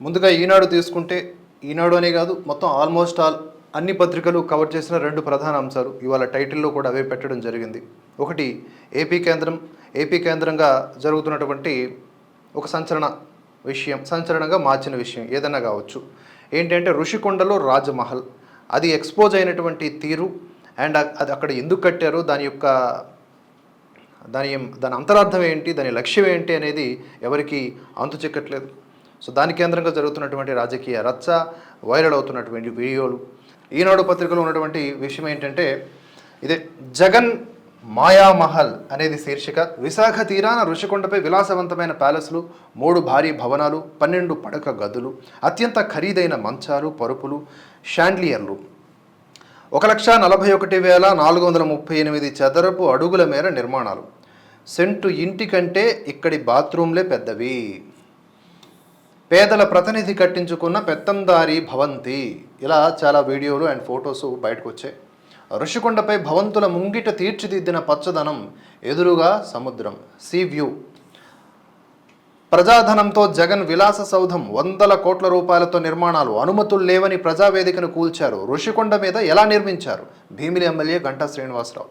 ముందుగా ఈనాడు తీసుకుంటే ఈనాడు అనే కాదు మొత్తం ఆల్మోస్ట్ ఆల్ అన్ని పత్రికలు కవర్ చేసిన రెండు ప్రధాన అంశాలు ఇవాళ టైటిల్లో కూడా అవే పెట్టడం జరిగింది. ఒకటి ఏపీ కేంద్రం. ఏపీ కేంద్రంగా జరుగుతున్నటువంటి ఒక సంచలన విషయం సంచలనంగా మార్చిన విషయం ఏదైనా కావచ్చు. ఏంటంటే ఋషికొండలో రాజమహల్. అది ఎక్స్పోజ్ అయినటువంటి తీరు అండ్ అది అక్కడ ఎందుకు కట్టారు దాని యొక్క దాని దాని అంతరార్థం ఏంటి దాని లక్ష్యం ఏంటి అనేది ఎవరికి అంతు చిక్కట్లేదు. సో దాని కేంద్రంగా జరుగుతున్నటువంటి రాజకీయ రచ్చ వైరల్ అవుతున్నటువంటి వీడియోలు. ఈనాడు పత్రికలో ఉన్నటువంటి విషయం ఏంటంటే ఇదే జగన్ మాయామహల్ అనేది శీర్షిక. విశాఖ తీరాన ఋషికొండపై విలాసవంతమైన ప్యాలెస్లు మూడు భారీ భవనాలు పన్నెండు పడక గదులు అత్యంత ఖరీదైన మంచాలు పరుపులు షాండ్లియర్లు. ఒక లక్ష నలభై ఒకటి వేల నాలుగు వందల ముప్పై ఎనిమిది చదరపు అడుగుల మేర నిర్మాణాలు. సెంటు ఇంటి కంటే ఇక్కడి బాత్రూంలే పెద్దవి. పేదల ప్రతినిధి కట్టించుకున్న పెత్తందారి భవంతి. ఇలా చాలా వీడియోలు అండ్ ఫొటోస్ బయటకు వచ్చాయి. ఋషికొండపై భవంతుల ముంగిట తీర్చిదిద్దిన పచ్చదనం ఎదురుగా సముద్రం. సీ వ్యూ ప్రజాధనంతో జగన్ విలాస సౌధం వందల కోట్ల రూపాయలతో నిర్మాణాలు అనుమతులు లేవని ప్రజావేదికను కూల్చారు. ఋషికొండ మీద ఎలా నిర్మించారు? భీమిలి ఎమ్మెల్యే గంటా శ్రీనివాసరావు.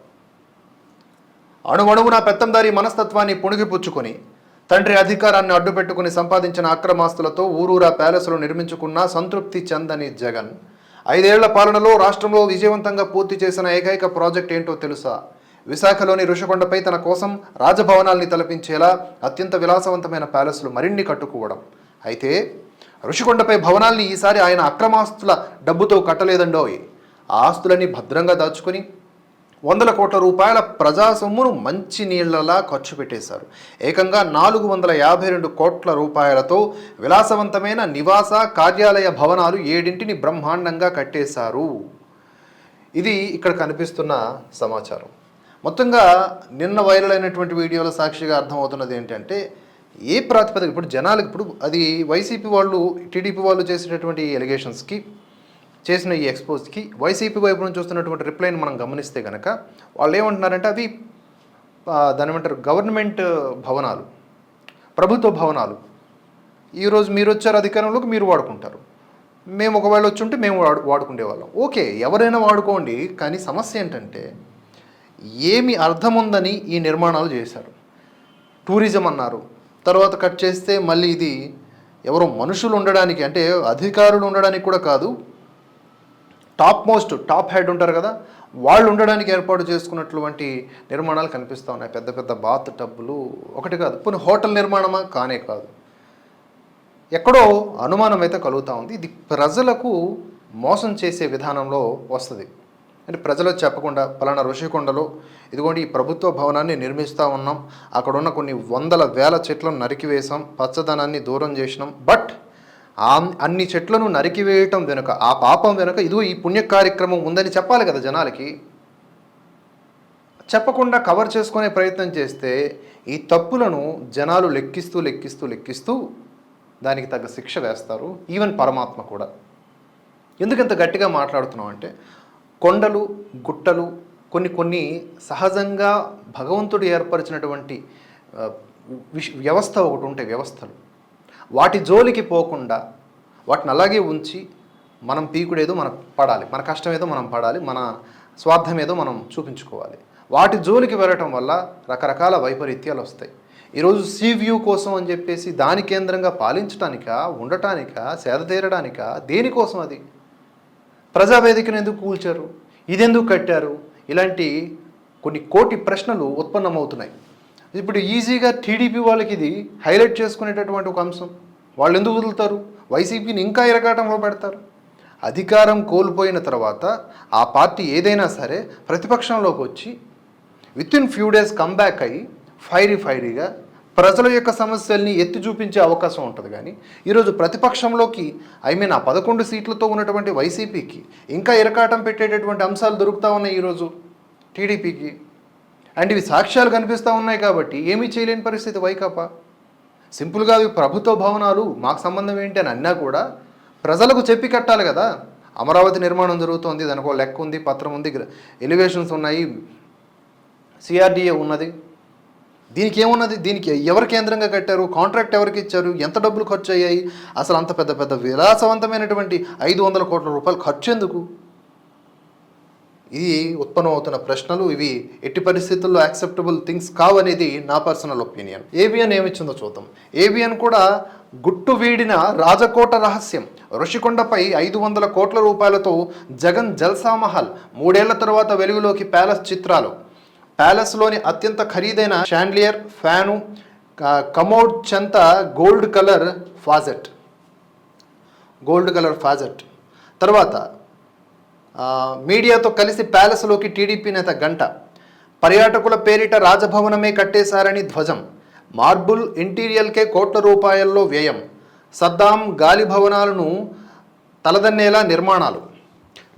అణువణువున పెత్తందారి మనస్తత్వాన్ని పుణిగిపుచ్చుకొని తండ్రి అధికారాన్ని అడ్డుపెట్టుకుని సంపాదించిన అక్రమాస్తులతో ఊరూరా ప్యాలెస్లు నిర్మించుకున్న సంతృప్తి చెందని జగన్. ఐదేళ్ళ పాలనలో రాష్ట్రంలో విజయవంతంగా పూర్తి చేసిన ఏకైక ప్రాజెక్ట్ ఏంటో తెలుసా? విశాఖలోని ఋషికొండపై తన కోసం రాజభవనాల్ని తలపించేలా అత్యంత విలాసవంతమైన ప్యాలెస్లు మరిన్ని కట్టుకోవడం. అయితే ఋషికొండపై భవనాల్ని ఈసారి ఆయన అక్రమాస్తుల డబ్బుతో కట్టలేదండోయ్. ఆ ఆస్తులని భద్రంగా దాచుకుని వందల కోట్ల రూపాయల ప్రజా సొమ్మును మంచి నీళ్ళలా ఖర్చు పెట్టేశారు. ఏకంగా నాలుగు వందల యాభై రెండు కోట్ల రూపాయలతో విలాసవంతమైన నివాస కార్యాలయ భవనాలు ఏడింటిని బ్రహ్మాండంగా కట్టేశారు. ఇది ఇక్కడ కనిపిస్తున్న సమాచారం. మొత్తంగా నిన్న వైరల్ అయినటువంటి వీడియోల సాక్షిగా అర్థమవుతున్నది ఏంటంటే ఏ ప్రాతిపదిక ఇప్పుడు జనాలకు ఇప్పుడు అది వైసీపీ వాళ్ళు టీడీపీ వాళ్ళు చేసినటువంటి ఎలిగేషన్స్కి చేసిన ఈ ఎక్స్పోజ్కి వైసీపీ వైపు నుంచి వస్తున్నటువంటి రిప్లైని మనం గమనిస్తే కనుక వాళ్ళు ఏమంటున్నారంటే అవి దాని ఏమంటారు గవర్నమెంట్ భవనాలు ప్రభుత్వ భవనాలు. ఈరోజు మీరు వచ్చారు అధికారంలోకి మీరు వాడుకుంటారు. మేము ఒకవేళ వచ్చి ఉంటే మేము వాడు వాడుకునే వాళ్ళం. ఓకే ఎవరైనా వాడుకోండి కానీ సమస్య ఏంటంటే ఏమి అర్థం ఉందని ఈ నిర్మాణాలు చేశారు. టూరిజం అన్నారు. తర్వాత కట్ చేస్తే మళ్ళీ ఇది ఎవరో మనుషులు ఉండడానికి అంటే అధికారులు ఉండడానికి కూడా కాదు టాప్ మోస్ట్ టాప్ హెడ్ ఉంటారు కదా వాళ్ళు ఉండడానికి ఏర్పాటు చేసుకున్నటువంటి నిర్మాణాలు కనిపిస్తూ ఉన్నాయి. పెద్ద పెద్ద బాత్ టబ్బులు ఒకటి కాదు. పోనీ హోటల్ నిర్మాణమా? కానే కాదు. ఎక్కడో అనుమానం అయితే కలుగుతూ ఉంది. ఇది ప్రజలకు మోసం చేసే విధానంలో వస్తుంది. అంటే ప్రజలకు చెప్పకుండా పలానా ఋషికొండలో ఇదిగోండి ఈ ప్రభుత్వ భవనాన్ని నిర్మిస్తూ ఉన్నాం. అక్కడ ఉన్న కొన్ని వందల వేల చెట్లను నరికివేశాం. పచ్చదనాన్ని దూరం చేసినాం. బట్ ఆ అన్ని చెట్లను నరికివేయటం వెనుక ఆ పాపం వెనుక ఇదిగో ఈ పుణ్య కార్యక్రమం ఉందని చెప్పాలి కదా జనాలకి. చెప్పకుండా కవర్ చేసుకునే ప్రయత్నం చేస్తే ఈ తప్పులను జనాలు లెక్కిస్తూ లెక్కిస్తూ లెక్కిస్తూ దానికి తగ్గ శిక్ష వేస్తారు. ఈవెన్ పరమాత్మ కూడా. ఎందుకు ఇంత గట్టిగా మాట్లాడుతున్నాం అంటే కొండలు గుట్టలు కొన్ని కొన్ని సహజంగా భగవంతుడు ఏర్పరిచినటువంటి వ్యవస్థ ఒకటి ఉంటాయి వ్యవస్థలు. వాటి జోలికి పోకుండా వాటిని అలాగే ఉంచి మనం పీకుడేదో మనం పడాలి మన కష్టం ఏదో మనం పడాలి మన స్వార్థం ఏదో మనం చూపించుకోవాలి. వాటి జోలికి వెళ్ళటం వల్ల రకరకాల వైపరీత్యాలు వస్తాయి. ఈరోజు సీవ్యూ కోసం అని చెప్పేసి దాని కేంద్రంగా పాలించడానిక ఉండటానికా సేద తీరడానికా దేనికోసం అది? ప్రజావేదికను ఎందుకు కూల్చారు? ఇదెందుకు కట్టారు? ఇలాంటి కొన్ని కోటి ప్రశ్నలు ఉత్పన్నమవుతున్నాయి. ఇప్పుడు ఈజీగా టీడీపీ వాళ్ళకి ఇది హైలైట్ చేసుకునేటటువంటి ఒక అంశం. వాళ్ళు ఎందుకు వదులుతారు? వైసీపీని ఇంకా ఇరకాటంలో పెడతారు. అధికారం కోల్పోయిన తర్వాత ఆ పార్టీ ఏదైనా సరే ప్రతిపక్షంలోకి వచ్చి with in few days comeback అయ్యి ఫైరీ ఫైరీగా ప్రజల యొక్క సమస్యల్ని ఎత్తి చూపించే అవకాశం ఉంటుంది కానీ ఈరోజు ప్రతిపక్షంలోకి ఐ మీన్ ఆ పదకొండు సీట్లతో ఉన్నటువంటి వైసీపీకి ఇంకా ఇరకాటం పెట్టేటటువంటి అంశాలు దొరుకుతా ఉన్నాయి ఈరోజు టీడీపీకి. అండ్ ఇవి సాక్ష్యాలు కనిపిస్తూ ఉన్నాయి కాబట్టి ఏమీ చేయలేని పరిస్థితి వైకాపా. సింపుల్గా అవి ప్రభుత్వ భవనాలు మాకు సంబంధం ఏంటి అని అన్నా కూడా ప్రజలకు చెప్పి కట్టాలి కదా. అమరావతి నిర్మాణం జరుగుతోంది దానికి ఒక లెక్క ఉంది పత్రం ఉంది ఎలివేషన్స్ ఉన్నాయి సిఆర్డిఏ ఉన్నది. దీనికి ఏమున్నది? దీనికి ఎవరు కేంద్రంగా కట్టారు? కాంట్రాక్ట్ ఎవరికి ఇచ్చారు? ఎంత డబ్బులు ఖర్చు అయ్యాయి? అసలు అంత పెద్ద పెద్ద విలాసవంతమైనటువంటి ఐదు వందల కోట్ల రూపాయలు ఖర్చు ఎందుకు? ఇది ఉత్పన్నమవుతున్న ప్రశ్నలు ఇవి ఎట్టి పరిస్థితుల్లో యాక్సెప్టబుల్ థింగ్స్ కావనేది నా పర్సనల్ ఒపీనియన్ ఏబిఎన్ ఏమిచ్చిందో చూద్దాం. ఏబిఎన్ కూడా గుట్టు వీడిన రాజకోట రహస్యం. ఋషికొండపై ఐదు వందల కోట్ల రూపాయలతో జగన్ జల్సా మహల్ మూడేళ్ళ తర్వాత వెలుగులోకి ప్యాలెస్ చిత్రాలు. ప్యాలెస్లోని అత్యంత ఖరీదైన షాండ్లియర్ ఫ్యాను కమోడ్ చెంత gold colour faucet gold colour faucet తర్వాత మీడియాతో కలిసి ప్యాలెస్లోకి టీడీపీ నేత గంట. పర్యాటకుల పేరిట రాజభవనమే కట్టేశారని ధ్వజం. మార్బుల్ ఇంటీరియల్కే కోట్ల రూపాయల్లో వ్యయం. సద్దాం గాలి భవనాలను తలదన్నేలా నిర్మాణాలు.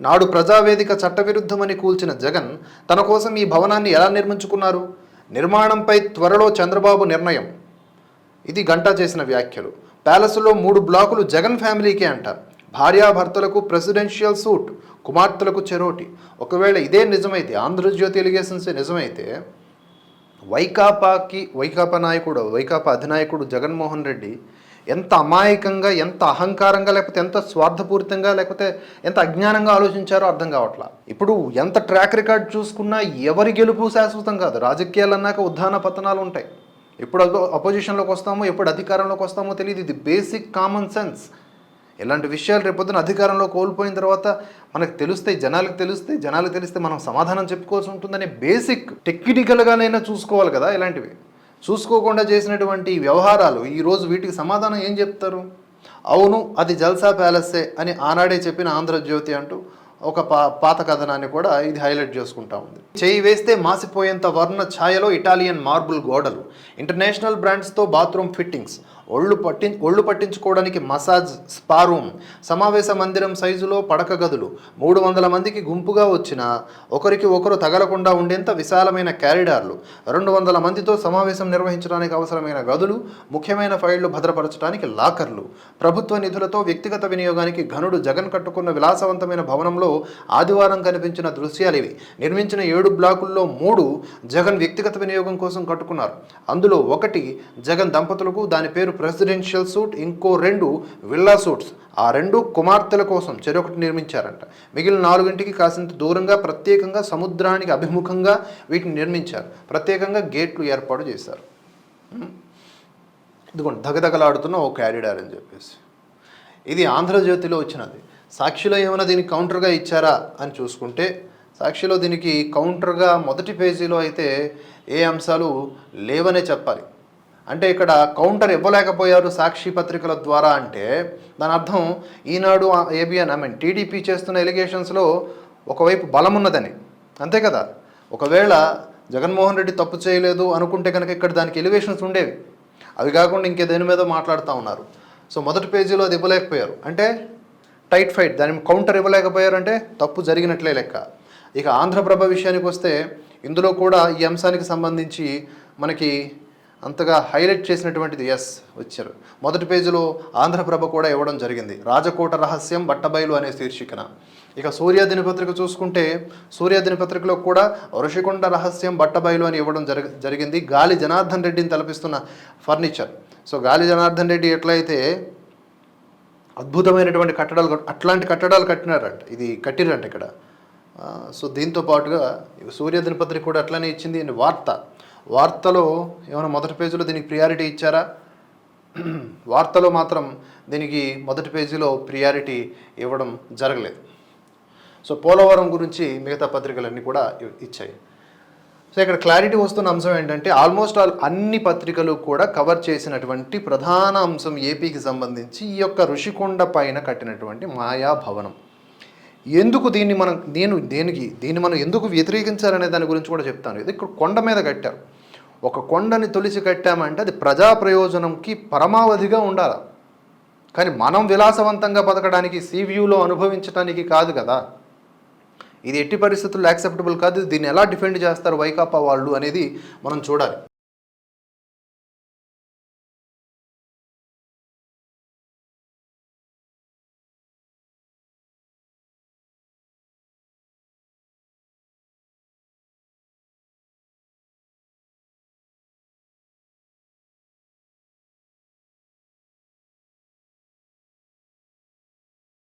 నాడు ప్రజావేదిక చట్టవిరుద్ధమని కూల్చిన జగన్ తన కోసం ఈ భవనాన్ని ఎలా నిర్మించుకున్నారు? నిర్మాణంపై త్వరలో చంద్రబాబు నిర్ణయం. ఇది గంటా చేసిన వ్యాఖ్యలు. ప్యాలెస్లో మూడు బ్లాకులు జగన్ ఫ్యామిలీకే అంట భార్యాభర్తలకు ప్రెసిడెన్షియల్ సూట్ కుమార్తెలకు చెరోటి. ఒకవేళ ఇదే నిజమైతే ఆంధ్రజ్యోతి ఎలిగేషన్స్ నిజమైతే వైకాపాకి వైకాపా నాయకుడు వైకాపా అధినాయకుడు జగన్మోహన్ రెడ్డి ఎంత అమాయకంగా ఎంత అహంకారంగా లేకపోతే ఎంత స్వార్థపూరితంగా లేకపోతే ఎంత అజ్ఞానంగా ఆలోచించారో అర్థం కావట్లా. ఇప్పుడు ఎంత ట్రాక్ రికార్డ్ చూసుకున్నా ఎవరి గెలుపు శాశ్వతం కాదు. రాజకీయాలు అన్నాక ఉద్దాన పతనాలు ఉంటాయి. ఎప్పుడు అపోజిషన్లోకి వస్తామో ఎప్పుడు అధికారంలోకి వస్తామో తెలియదు ఇది బేసిక్ కామన్ సెన్స్ ఇలాంటి విషయాలు రేపొద్దున అధికారంలో కోల్పోయిన తర్వాత మనకు తెలుస్తాయి జనాలకు తెలుస్తాయి జనాలకు తెలిస్తే మనం సమాధానం చెప్పుకోవాల్సి ఉంటుందనే బేసిక్ టెక్నికల్గానైనా చూసుకోవాలి కదా ఇలాంటివి. చూసుకోకుండా చేసినటువంటి ఈ వ్యవహారాలు ఈరోజు వీటికి సమాధానం ఏం చెప్తారు? అవును అది జల్సా ప్యాలెస్సే అని ఆనాడే చెప్పిన ఆంధ్రజ్యోతి అంటూ ఒక పా పాత కథనాన్ని కూడా ఇది హైలైట్ చేసుకుంటా ఉంది. చేయి వేస్తే మాసిపోయేంత వర్ణ ఛాయలో ఇటాలియన్ మార్బుల్ గోడలు ఇంటర్నేషనల్ బ్రాండ్స్తో బాత్రూమ్ ఫిట్టింగ్స్ ఒళ్ళు పట్టి ఒళ్ళు పట్టించుకోవడానికి మసాజ్ స్పా రూమ్. సమావేశ మందిరం సైజులో పడక గదులు. మూడు వందల మందికి గుంపుగా వచ్చిన ఒకరికి ఒకరు తగలకుండా ఉండేంత విశాలమైన క్యారిడార్లు. రెండు వందల మందితో సమావేశం నిర్వహించడానికి అవసరమైన గదులు ముఖ్యమైన ఫైళ్ళు భద్రపరచడానికి లాకర్లు. ప్రభుత్వ నిధులతో వ్యక్తిగత వినియోగానికి ఘనుడు జగన్ కట్టుకున్న విలాసవంతమైన భవనంలో ఆదివారం కనిపించిన దృశ్యాలు ఇవి. నిర్మించిన ఏడు బ్లాకుల్లో మూడు జగన్ వ్యక్తిగత వినియోగం కోసం కట్టుకున్నారు. అందులో ఒకటి జగన్ దంపతులకు దాని పేరు ప్రెసిడెన్షియల్ సూట్ ఇంకో రెండు విల్లా సూట్స్ ఆ రెండు కుమార్తెల కోసం చెరొకటి నిర్మించారంట. మిగిలిన నాలుగింటికి కాసింత దూరంగా ప్రత్యేకంగా సముద్రానికి అభిముఖంగా వీటిని నిర్మించారు. ప్రత్యేకంగా గేట్లు ఏర్పాటు చేశారు. ఇదిగోండి దగదగలాడుతున్న ఓ క్యారిడార్ అని చెప్పేసి. ఇది ఆంధ్రజ్యోతిలో వచ్చినది. సాక్షిలో ఏమైనా దీనికి కౌంటర్గా ఇచ్చారా అని చూసుకుంటే సాక్షిలో దీనికి కౌంటర్గా మొదటి పేజీలో అయితే ఏ అంశాలు లేవనే చెప్పాలి. అంటే ఇక్కడ కౌంటర్ ఇవ్వలేకపోయారు సాక్షి పత్రికల ద్వారా అంటే దాని అర్థం Eenadu ABN I mean TDP చేస్తున్న ఎలిగేషన్స్లో ఒకవైపు బలం ఉన్నదని అంతే కదా? ఒకవేళ జగన్మోహన్ రెడ్డి తప్పు చేయలేదు అనుకుంటే కనుక ఇక్కడ దానికి ఎలివేషన్స్ ఉండేవి. అవి కాకుండా ఇంకే దేని మీద మాట్లాడుతూ ఉన్నారు. సో మొదటి పేజీలో అది ఇవ్వలేకపోయారు. అంటే టైట్ ఫైట్ దాని కౌంటర్ ఇవ్వలేకపోయారు అంటే తప్పు జరిగినట్లే లెక్క. ఇక ఆంధ్రప్రభ విషయానికి వస్తే ఇందులో కూడా ఈ అంశానికి సంబంధించి మనకి అంతగా హైలైట్ చేసినటువంటిది ఎస్ వచ్చారు. మొదటి పేజీలో ఆంధ్రప్రభ కూడా ఇవ్వడం జరిగింది. రాజకోట రహస్యం బట్టబయలు అనే శీర్షికన. ఇక సూర్య దినపత్రిక చూసుకుంటే సూర్య దినపత్రికలో కూడా ఋషికొండ రహస్యం బట్టబయలు అని ఇవ్వడం జరి జరిగింది. గాలి జనార్దన్ రెడ్డిని తలపిస్తున్న ఫర్నిచర్. సో గాలి జనార్దన్ రెడ్డి ఎట్లయితే అద్భుతమైనటువంటి కట్టడాలు అట్లాంటి కట్టడాలు కట్టినారంట. ఇది కట్టిరంట ఇక్కడ. సో దీంతో పాటుగా సూర్య దినపత్రిక కూడా అట్లనే ఇచ్చింది. అని వార్త. వార్తలో ఏమైనా మొదటి పేజీలో దీనికి ప్రియారిటీ ఇచ్చారా? వార్తలో మాత్రం దీనికి మొదటి పేజీలో ప్రియారిటీ ఇవ్వడం జరగలేదు. సో పోలవరం గురించి మిగతా పత్రికలన్నీ కూడా ఇచ్చాయి. సో ఇక్కడ క్లారిటీ వస్తున్న అంశం ఏంటంటే ఆల్మోస్ట్ ఆల్ అన్ని పత్రికలు కూడా కవర్ చేసినటువంటి ప్రధాన అంశం ఏపీకి సంబంధించి ఈ యొక్క ఋషికొండ పైన కట్టినటువంటి మాయాభవనం. ఎందుకు దీన్ని మనం నేను దేనికి దీన్ని మనం ఎందుకు వ్యతిరేకించాలనే దాని గురించి కూడా చెప్తాను. ఇది ఇక్కడ కొండ మీద కట్టారు. ఒక కొండని తొలిచి కట్టామంటే అది ప్రజా ప్రయోజనంకి పరమావధిగా ఉండాలి. కానీ మనం విలాసవంతంగా బతకడానికి సీవ్యూలో అనుభవించడానికి కాదు కదా. ఇది ఎట్టి పరిస్థితుల్లో యాక్సెప్టబుల్ కాదు. దీన్ని ఎలా డిఫెండ్ చేస్తారు వైకాపా వాళ్ళు అనేది మనం చూడాలి.